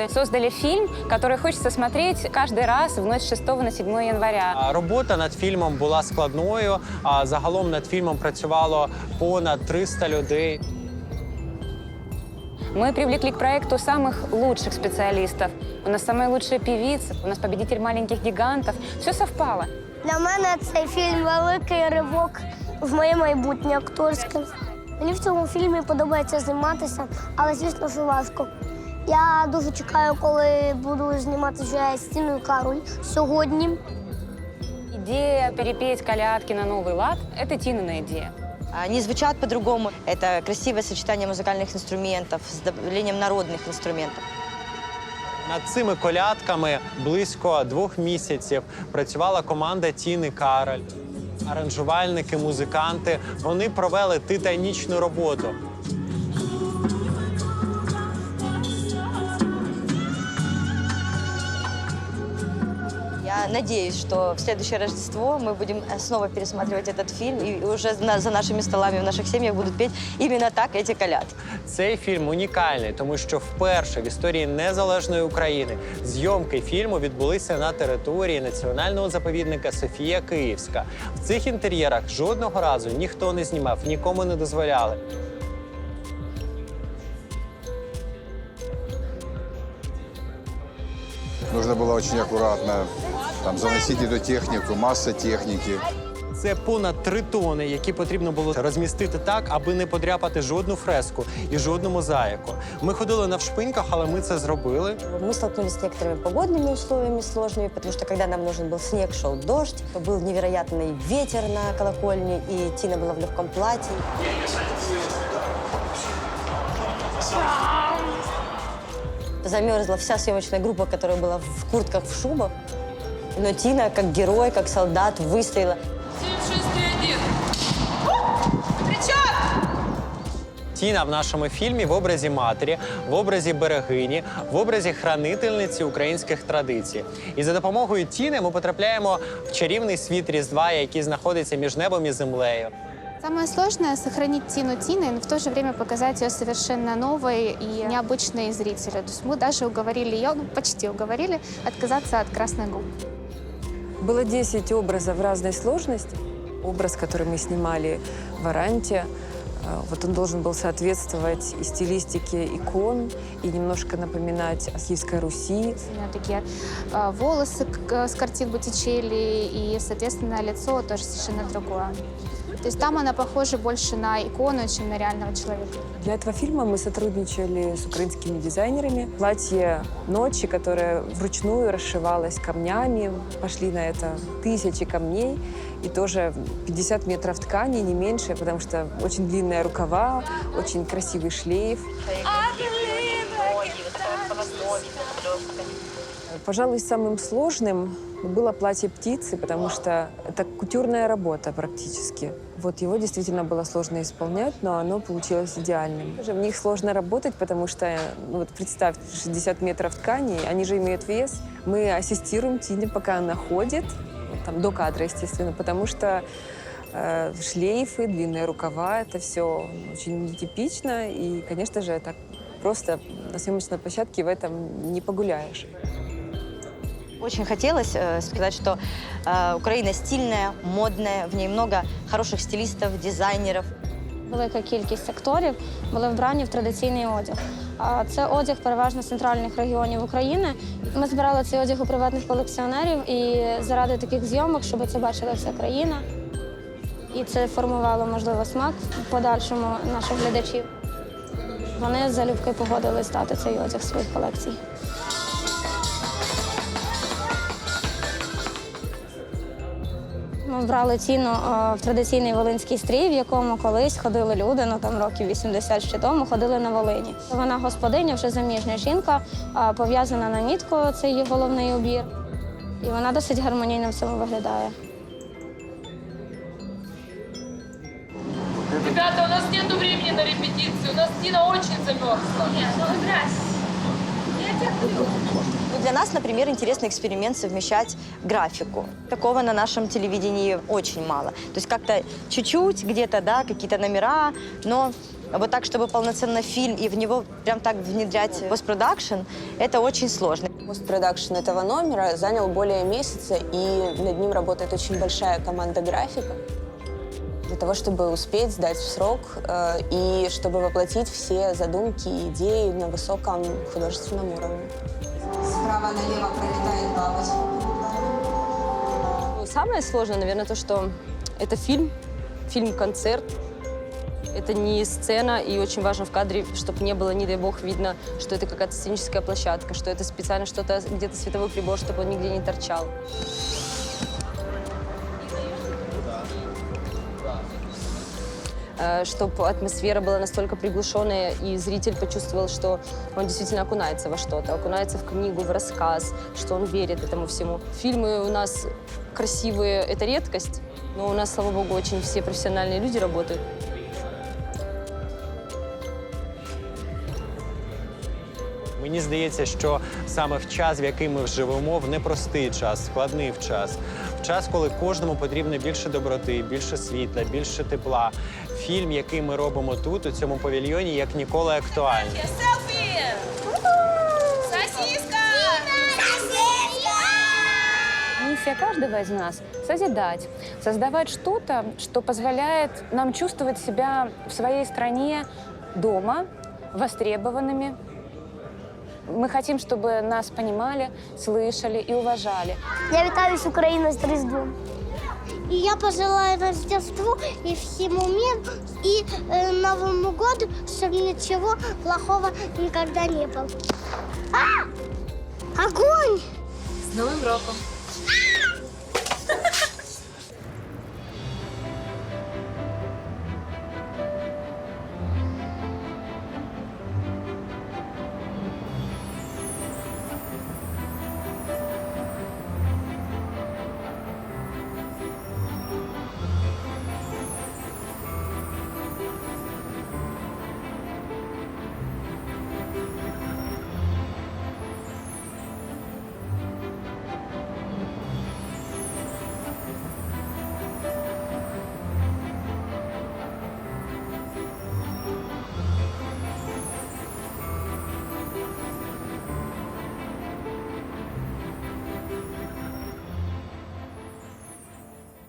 каникулы создали фильм, который хочется смотреть каждый раз в ночь с 6 на 7 января. А, Робота над фільмом була складною. А загалом над фільмом працювало понад 300 людей. Мы привлекли к проекту самых лучших специалистов. У нас самая лучшая певица, у нас победитель маленьких гигантов. Все совпало. Для мене цей фільм великий ривок в моє майбутнє акторське. Мені в цьому фільмі подобається зніматися, але звісно, що важко. Я дуже чекаю, коли буду знімати вже стіну Кароль сьогодні. Идея перепеть колядки на новый лад – это Тинина идея. Они звучат по-другому. Это красивое сочетание музыкальных инструментов с добавлением народных инструментов. Над цими колядками близько двох місяців працювала команда Тіни Кароль. Аранжувальники, музиканти вони провели титанічну роботу. надеюсь, что в следующее Рождество мы будем э, снова пересматривать этот фильм, и уже на- за нашими столами в наших семьях будут петь именно так эти колядки. Цей фільм унікальний, тому що вперше в історії незалежної України зйомки фільму відбулися на території національного заповідника Софія Київська. В цих інтер'єрах жодного разу ніхто не знімав, нікому не дозволяли. Нужно было очень аккуратно там, заносить эту технику, масса техники. Це понад три тони, які потрібно було розмістити так, аби не подряпати жодну фреску і жодну мозаїку. Ми ходили навшпиньках, але ми це зробили. Мы столкнулись с некоторыми погодными условиями сложными, потому что когда нам нужен был снег, шел дождь, был невероятный ветер на колокольне, и Тина была в легком платье. Замерзла вся съемочная группа, которая была в куртках, в шубах. Но Тина, как герой, как солдат, выстояла. 761. Тіна в нашому фільмі в образі матері, в образі берегині, в образі хранительниці українських традицій. І за допомогою Тіни ми потрапляємо в чарівний світ Різдва, який знаходиться між небом і землею. Самое сложное — сохранить Тину Тины, но в то же время показать ее совершенно новой и необычной зрителю. То есть мы даже уговорили ее, ну почти уговорили, отказаться от красных губ. Было 10 образов разной сложности. Образ, который мы снимали в Аранте, э, вот он должен был соответствовать и стилистике икон, и немножко напоминать о Киевской Руси. У нее такие э, волосы как, э, с картин Боттичелли, и, соответственно, лицо тоже совершенно другое. То есть там она похожа больше на икону, чем на реального человека. Для этого фильма мы сотрудничали с украинскими дизайнерами. Платье «Ночи», которое вручную расшивалось камнями, пошли на это тысячи камней, и тоже 50 метров ткани, не меньше, потому что очень длинные рукава, очень красивый шлейф. Пожалуй, самым сложным было платье птицы, потому что это кутюрная работа практически. Вот его действительно было сложно исполнять, но оно получилось идеальным. Тоже В них сложно работать, потому что, ну вот представь, 60 метров ткани, они же имеют вес. Мы ассистируем Тине, пока она ходит, вот там до кадра, естественно, потому что э, шлейфы, длинные рукава, это все очень нетипично. И, конечно же, так просто на съемочной площадке в этом не погуляешь. Очень хотелось э, сказать, что э, Украина стильная, модная, в ней много хороших стилистов, дизайнеров. Велика кількість акторів були вбрані в традиційний одяг. А це одяг переважно центральних регіонів України. Ми збирали цей одяг у приватних колекціонерів і заради таких зйомок, щоб це бачила вся країна. І це формувало, можливо, смак в подальшому наших глядачів. Вони залюбки погодились стати цей одяг своїх колекцій. Ми брали ціну в традиційний волинський стрій, в якому колись ходили люди, ну там років 80 ще тому, ходили на Волині. Вона господиня, вже заміжня жінка, пов'язана на нітку, це її головний убір. І вона досить гармонійно в цьому виглядає. Ребята, у нас нету времени на репетицию. У нас Тина очень замерзла. Ну, для нас, например, интересный эксперимент совмещать графику. Такого на нашем телевидении очень мало. То есть как-то чуть-чуть где-то, да, какие-то номера, но вот так, чтобы полноценно фильм и в него прям так внедрять постпродакшн, это очень сложно. Постпродакшн этого номера занял более месяца, и над ним работает очень большая команда графика для того, чтобы успеть сдать в срок э, и чтобы воплотить все задумки и идеи на высоком художественном уровне. Справа налево пролетает бабочка. Ну, Самое сложное, наверное, то, что это фильм, фильм-концерт. Это не сцена, и очень важно в кадре, чтобы не было, не дай бог, видно, что это какая-то сценическая площадка, что это специально что-то, где-то световой прибор, чтобы он нигде не торчал. чтобы атмосфера была настолько приглушенная, и зритель почувствовал, что он действительно окунается во что-то, окунается в книгу, в рассказ, что он верит этому всему. Фильмы у нас красивые — это редкость, но у нас, слава богу, очень все профессиональные люди работают. Мені здається, що саме в час, в який ми живемо, в непростий час, складний в час, в час, коли кожному потрібно більше доброти, більше світла, більше тепла. Фільм, який ми робимо тут, у цьому павільйоні, як ніколи актуальний. Миссия каждого из нас — созидать, создавать что-то, что позволяет нам чувствовать себя в своей стране дома, востребованными. Мы хотим, чтобы нас понимали, слышали и уважали. Я вітаю з Україною з Різдвом. И я пожелаю Рождеству и всему миру, и э, Новому году, чтобы ничего плохого никогда не было. А! Огонь! С Новым роком!